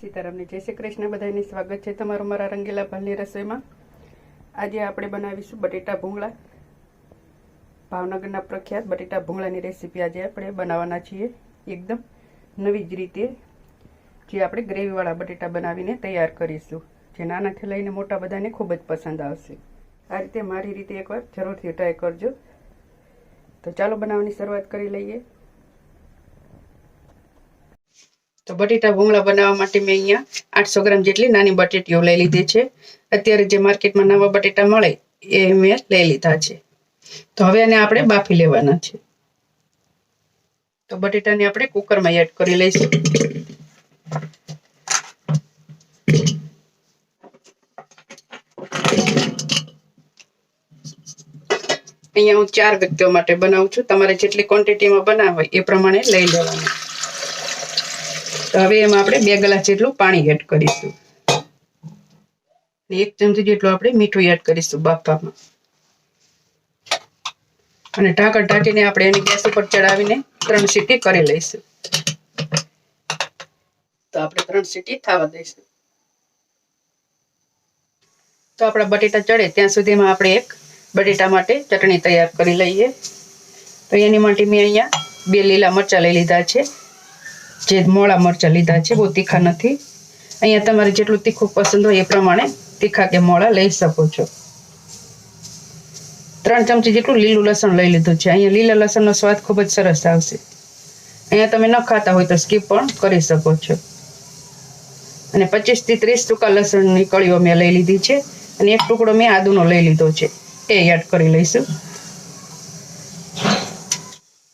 સીતારામને જય શ્રી કૃષ્ણ. બધાને સ્વાગત છે તમારું મારા રંગીલા ભાલની રસોઈમાં. આજે આપણે બનાવીશું બટેટા ભૂંગળા. ભાવનગરના પ્રખ્યાત બટેટા ભૂંગળાની રેસીપી આજે આપણે બનાવવાના છીએ એકદમ નવી જ રીતે, જે આપણે ગ્રેવીવાળા બટેટા બનાવીને તૈયાર કરીશું, જે નાનાથી લઈને મોટા બધાને ખૂબ જ પસંદ આવશે. આ રીતે મારી રીતે એકવાર જરૂરથી ટ્રાય કરજો. તો ચાલો બનાવવાની શરૂઆત કરી લઈએ. તો બટેટા ભૂંગળા બનાવવા માટે મેં અહીંયા આઠસો ગ્રામ જેટલી નાની બટેટીઓ લઈ લીધી છે. અત્યારે જે માર્કેટમાં નવા બટેટા મળે એ મેં લઈ લીધા છે. તો હવે આને આપણે બાફી લેવાના છે. તો બટેટાને આપણે કુકરમાં એડ કરી લઈશું. અહીંયા હું ચાર વ્યક્તિઓ માટે બનાવું છું. તમારે જેટલી ક્વોન્ટિટીમાં હોય એ પ્રમાણે લઈ લેવાનું. તો હવે એમાં આપણે બે ગ્લાસ જેટલું પાણી એડ કરીશું. એક ચમચી જેટલું આપણે મીઠું એડ કરીશું બાફવામાં. અને ઢાંકણ ઢાંકીને આપણે એની ગેસ ઉપર ચડાવીને ત્રણ સીટી કરી લઈશું. તો આપણે ત્રણ સીટી થવા દઈશું. તો આપણા બટેટા ચડે ત્યાં સુધીમાં આપણે એક બટેટા માટે ચટણી તૈયાર કરી લઈએ. તો એની માટે મેં અહીંયા બે લીલા મરચાં લઈ લીધા છે. જે મોળા મરચાં લીધા છે, બહુ તીખા નથી. અહીંયા તમારે જેટલું તીખું પસંદ હોય એ પ્રમાણે તીખા કે મોળા લઈ શકો છો. ત્રણ ચમચી જેટલું લીલું લસણ લઈ લીધું છે. અહીંયા લીલા લસણનો સ્વાદ ખૂબ જ સરસ આવશે. અહીંયા તમે ન ખાતા હોય તો સ્કીપ પણ કરી શકો છો. અને પચીસથી ત્રીસ ટૂંકા લસણની કળીઓ મેં લઈ લીધી છે. અને એક ટુકડો મેં આદુનો લઈ લીધો છે. એ એડ કરી લઈશું.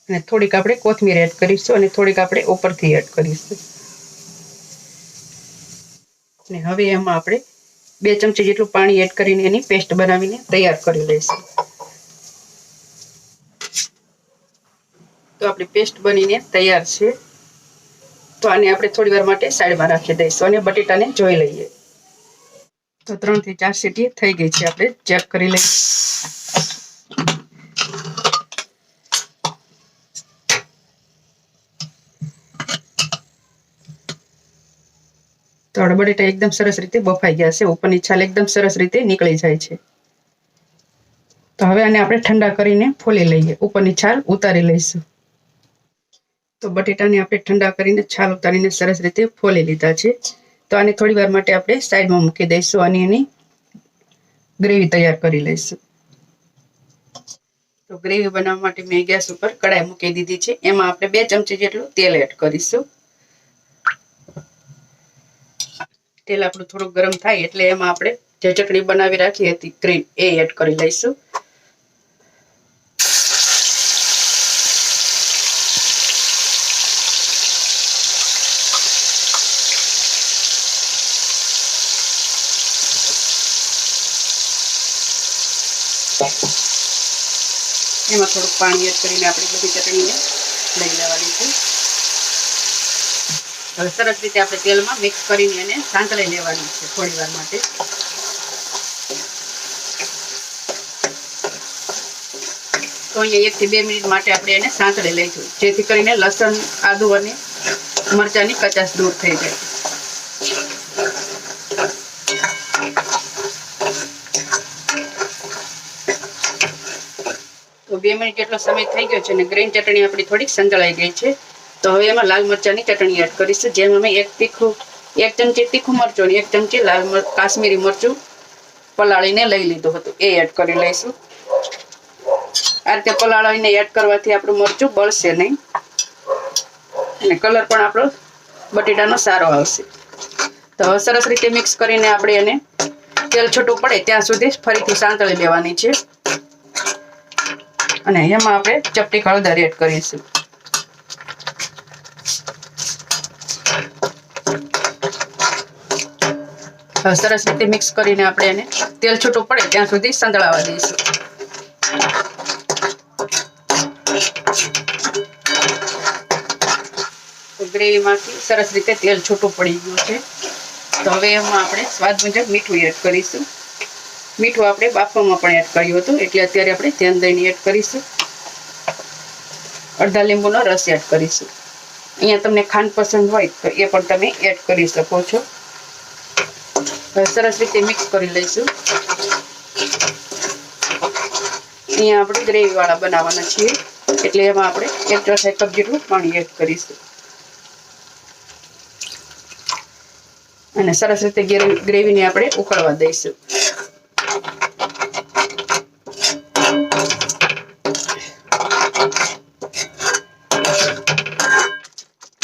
અને થોડીક આપણે કોથમીર એડ કરીશું અને થોડીક આપણે ઉપરથી એડ કરીશું. અને હવે એમાં આપણે બે ચમચી જેટલું પાણી એડ કરીને એની પેસ્ટ બનાવીને તૈયાર કરી લઈશું. તો આપણી પેસ્ટ બનીને તૈયાર છે. તો આને આપણે થોડી વાર માટે સાઈડમાં રાખી દઈશું અને બટેટાને જોઈ લઈએ. તો ત્રણથી ચાર સીટી થઈ ગઈ છે. આપણે ચેક કરી લઈએ તો આપણા બટેટા એકદમ સરસ રીતે બફાઈ ગયા છે. ઉપરની છાલ એકદમ સરસ રીતે નીકળી જાય છે. તો હવે આને આપણે ઠંડા કરીને ફોલી લઈએ. ઉપરની છાલ ઉતારી લઈશું. તો બટેટાને આપણે ઠંડા કરીને છાલ ઉતારીને સરસ રીતે ફોલી લીધા છે. તો આને થોડી વાર માટે આપણે સાઈડમાં મૂકી દઈશું અને એની ગ્રેવી તૈયાર કરી લઈશું. તો ગ્રેવી બનાવવા માટે મેં ગેસ ઉપર કડાઈ મૂકી દીધી છે. એમાં આપણે બે ચમચી જેટલું તેલ એડ કરીશું. તેલ આપણું થોડુંક ગરમ થાય એટલે એમાં આપણે જે ચટણી બનાવી રાખી હતી ક્રીમ એ એડ કરી લઈશું. એમાં થોડુંક પાણી એડ કરીને આપણે બધી ચટણીને લઈ લેવાની છે. સરસ રીતે આપણે તેલમાં મિક્સ કરીને એને સાંતળી લેવાની છે થોડી વાર માટે. તો અહીંયા એક થી બે મિનિટ માટે આપણે એને સાંતળી લઈશું, જેથી કરીને લસણ, આદુ અને મરચાંની કચાશ દૂર થઈ જાય. તો બે મિનિટ જેટલો સમય થઈ ગયો છે અને ગ્રીન ચટણી આપણી થોડીક સંતળાઈ ગઈ છે. તો હવે એમાં લાલ મરચાંની ચટણી એડ કરીશું. જેમ અમે એક તીખું, એક ચમચી તીખું મરચું એક ચમચી લાલ કાશ્મીરી મરચું પલાળીને લઈ લીધું હતું. એ એડ કરી લઈશું. આ રીતે પલાળીને એડ કરવાથી આપણું મરચું બળશે નહીં. અને કલર પણ આપણો બટેટાનો સારો આવશે. તો હવે સરસ રીતે મિક્સ કરીને આપણે એને તેલ છૂટું પડે ત્યાં સુધી ફરીથી સાંતળી લેવાની છે. અને એમાં આપણે ચપટી હળદર એડ કરીશું. સરસ રીતે મિક્સ કરીને આપણે એને તેલ છૂટું પડે ત્યાં સુધી સંતળાવા દઈશું. ગ્રેવીમાંથી સરસ રીતે તેલ છૂટું પડી ગયું છે. તો હવે એમાં આપણે સ્વાદ મુજબ મીઠું એડ કરીશું. મીઠું આપણે બાફવામાં પણ એડ કર્યું હતું, એટલે અત્યારે આપણે ધ્યાન દઈને એડ કરીશું. અડધા લીંબુનો રસ એડ કરીશું. અહીંયા તમને ખાંડ પસંદ હોય તો એ પણ તમે એડ કરી શકો છો. સરસ રીતે મિક્સ કરી લઈશું. અહીંયા આપણે ગ્રેવી વાળા બનાવવાના છીએ. એટલે એમાં આપણે એક ચોથાઈ કપ જેટલું પાણી એડ કરીશું. અને સરસ રીતે ગ્રેવીને આપણે ઉકળવા દઈશું.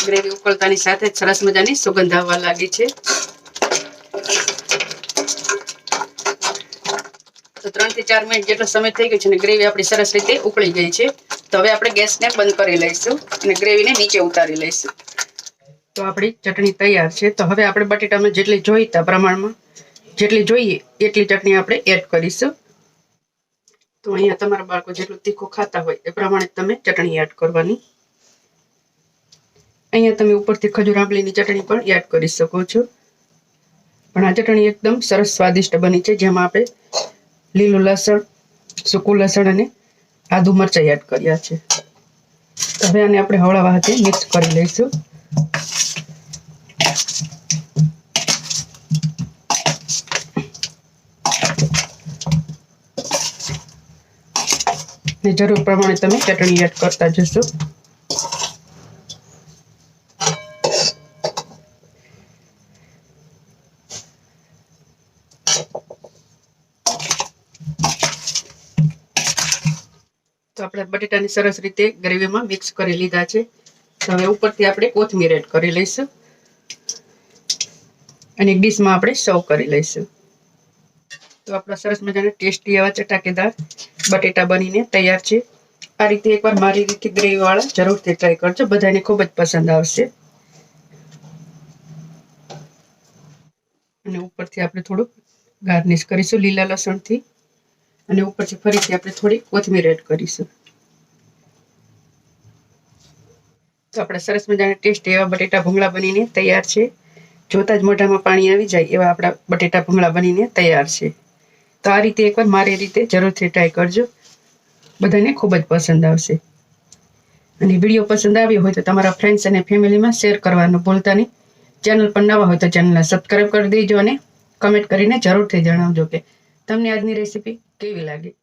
ગ્રેવી ઉકળતાની સાથે સરસ મજાની સુગંધ આવવા લાગી છે. તો ત્રણથી ચાર મિનિટ જેટલો સમય થઈ ગયો છે અને ગ્રેવી આપણી સરસ રીતે ઉકળી ગઈ છે. તો હવે આપણે ગેસને બંધ કરી લઈશું અને ગ્રેવીને નીચે ઉતારી લઈશું. તો આપણી ચટણી તૈયાર છે. તો હવે આપણે બટેટામાં જેટલી જોઈતા પ્રમાણમાં, જેટલી જોઈએ એટલી ચટણી આપણે એડ કરીશું. તો અહીંયા તમારા બાળકો જેટલું તીખું ખાતા હોય એ પ્રમાણે તમે ચટણી એડ કરવાની. અહીંયા તમે ઉપરથી ખજૂર આંબલીની ચટણી પણ એડ કરી શકો છો. પણ આ ચટણી એકદમ સરસ સ્વાદિષ્ટ બની છે. જેમાં આપણે લીલું લસણ, સૂકું લસણ અને આદુ મરચાં એડ કર્યા છે. હવે આને આપણે હળવા હાથે મિક્સ કરી લઈશું. ને જરૂર પ્રમાણે તમે ચટણી એડ કરતા જશો. તો આપણે બટેટાની સરસ રીતે ગ્રેવીમાં મિક્સ કરી લીધા છે. હવે ઉપરથી આપણે કોથમીર એડ કરી લઈશું. અને ડીશમાં આપણે સર્વ કરી લઈશું. તો આપણા સરસ મજાના ટેસ્ટી એવા ચટાકેદાર બટેટા બનીને તૈયાર છે. આ રીતે એકવાર મારી રીતે ગ્રેવીવાળા જરૂરથી ટ્રાય કરજો. બધાને ખૂબ જ પસંદ આવશે. અને ઉપરથી આપણે થોડુંક ગાર્નિશ કરીશું લીલા લસણથી. અને ઉપરથી ફરીથી આપણે થોડી કોથમીર એડ કરીશું. તો આપણા સરસ મજાના ટેસ્ટ એવા બટેટા ભૂંગળા બનીને તૈયાર છે. જોતા જ મોઢામાં પાણી આવી જાય એવા આપણા બટેટા ભૂંગળા બનીને તૈયાર છે. તો આ રીતે એકવાર મારી રીતે જરૂરથી ટ્રાય કરજો. બધાને ખૂબ જ પસંદ આવશે. અને વીડિયો પસંદ આવ્યો હોય તો તમારા ફ્રેન્ડ્સ અને ફેમિલીમાં શેર કરવાનું ભૂલતા નહીં. ચેનલ પર નવા હોય તો ચેનલને સબસ્ક્રાઈબ કરી દેજો અને કમેન્ટ કરીને જરૂરથી જણાવજો કે તમને આજની રેસીપી કેવી લાગી?